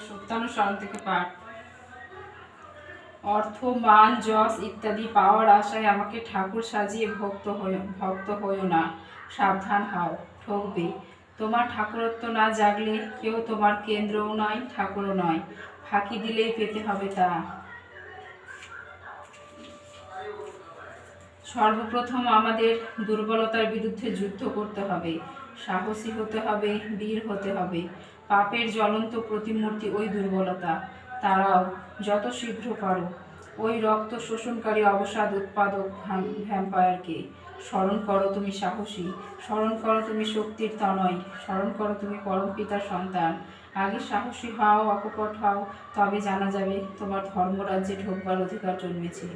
সত্যানুসরণ থেকে পাঠ। অর্থ, মান, যশ ইত্যাদি পাওয়ার আশায় আমাকে ঠাকুর সাজিয়ে ভক্ত হয়ে, ভক্ত হইও না। সাবধান হও, ঠকবে। তোমার ঠাকুরত্ব না জাগলে কেউ তোমার কেন্দ্রও নয়, ঠাকুরও নয়। ফাঁকি দিলেই পেতে হবে তা। সর্বপ্রথম আমাদের দুর্বলতার বিরুদ্ধে যুদ্ধ করতে হবে। সাহসী হতে হবে, বীর হতে হবে। পাপের জ্বলন্ত প্রতিমূর্তি ওই দুর্বলতা। তারাও যত শীঘ্র পারো, ওই রক্ত শোষণকারী অবসাদ উৎপাদক ভ্যাম্পায়ারকে। স্মরণ করো তুমি সাহসী, স্মরণ করো তুমি শক্তির তনয়, স্মরণ করো তুমি পরম পিতার সন্তান। আগে সাহসী হও, অকপট হও, তবে জানা যাবে তোমার ধর্মরাজ্যে ঢোকবার অধিকার জন্মেছে।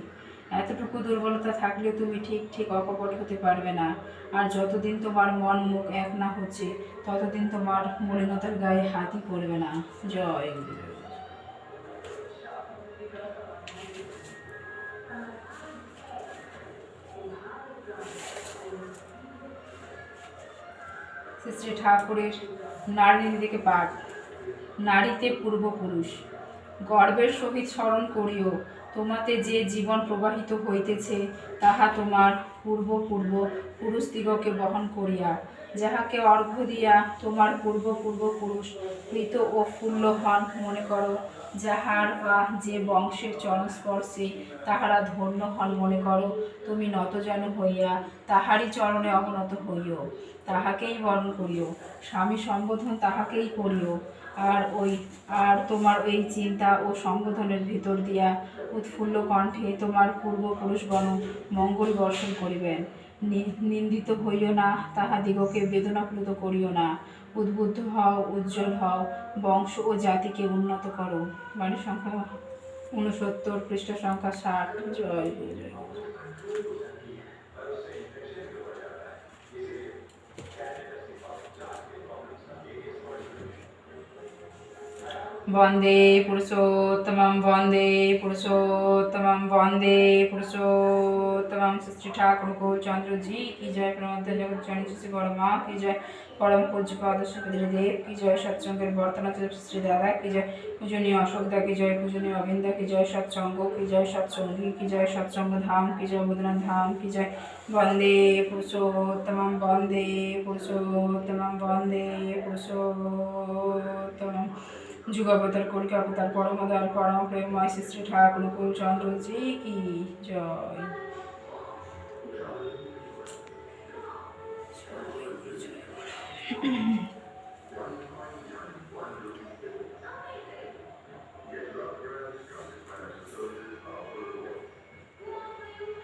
এতটুকু দুর্বলতা থাকলে তুমি ঠিক ঠিক অকপট হতে পারবে না। আর যতদিন তোমার মন মুখ এক না হচ্ছে, ততদিন তোমার মলিনতার গায়ে হাতই পড়বে না। জয় শ্রী ঠাকুরের নারী দিকে পাঠ। নারীতে পূর্বপুরুষ। গর্বের সহিত স্মরণ করিও। তোমাতে যে জীবন প্রবাহিত হইতেছে, তাহা তোমার পূর্ব পূর্ব পুরুষদিগকে বহন করিয়া। যাহাকে অর্ঘ্য দিয়া তোমার পূর্ব পূর্ব পুরুষ মৃত ও ফুল্ল হন মনে করো, যাহার বা যে বংশের চরণস্পর্শে তাহারা ধন্য হন মনে করো, তুমি নতজন হইয়া তাহারই চরণে অবনত হইও। তাহাকেই বরণ করিও। স্বামী সম্বোধন তাহাকেই করিও। আর ওই, আর তোমার ওই চিন্তা ও সম্বোধনের ভিতর দিয়া উৎফুল্ল কণ্ঠে তোমার পূর্বপুরুষগণ মঙ্গল বর্ষণ করিবেন। নিন্দিত হইও না, তাহাদিগকে বেদনাপ্লুত করিও না। উদ্বুদ্ধ হও, উজ্জ্বল হও, বংশ ও জাতিকে উন্নত করো। বাণী সংখ্যা উনসত্তর, পৃষ্ঠ সংখ্যা ষাট। জয় জয় বন্দে পুরুষোত্তমম বন্দে পুরুষোত্তমম বন্দে পুরুষোত্তমম শ্রী ঠাকুর গৌরচন্দ্র জি কি জয় জনী শ্রী বড় মা কি জয় পরম পূজ্য পাদর্শ দেব কি জয় সৎসঙ্গের বর্তনা শ্রী দাদা কি জয় পূজনীয় অশোকদা কি জয় পূজনীয় অবিন্দা কি জয় সৎসঙ্গ কি জয় সৎসঙ্গী কি জয় সৎসঙ্গ ধাম কি জয় বদনাথ ধাম কি জয় বন্দে পুরুষোত্তমম বন্দে পুরুষোত্তমম বন্দে পুরুষোত্তমম যুগাবতার কলকে অবতার পরমদার পরম প্রেমময় শ্রী ঠাকুর কুল চন্দ্র জি কি জয় গুরু।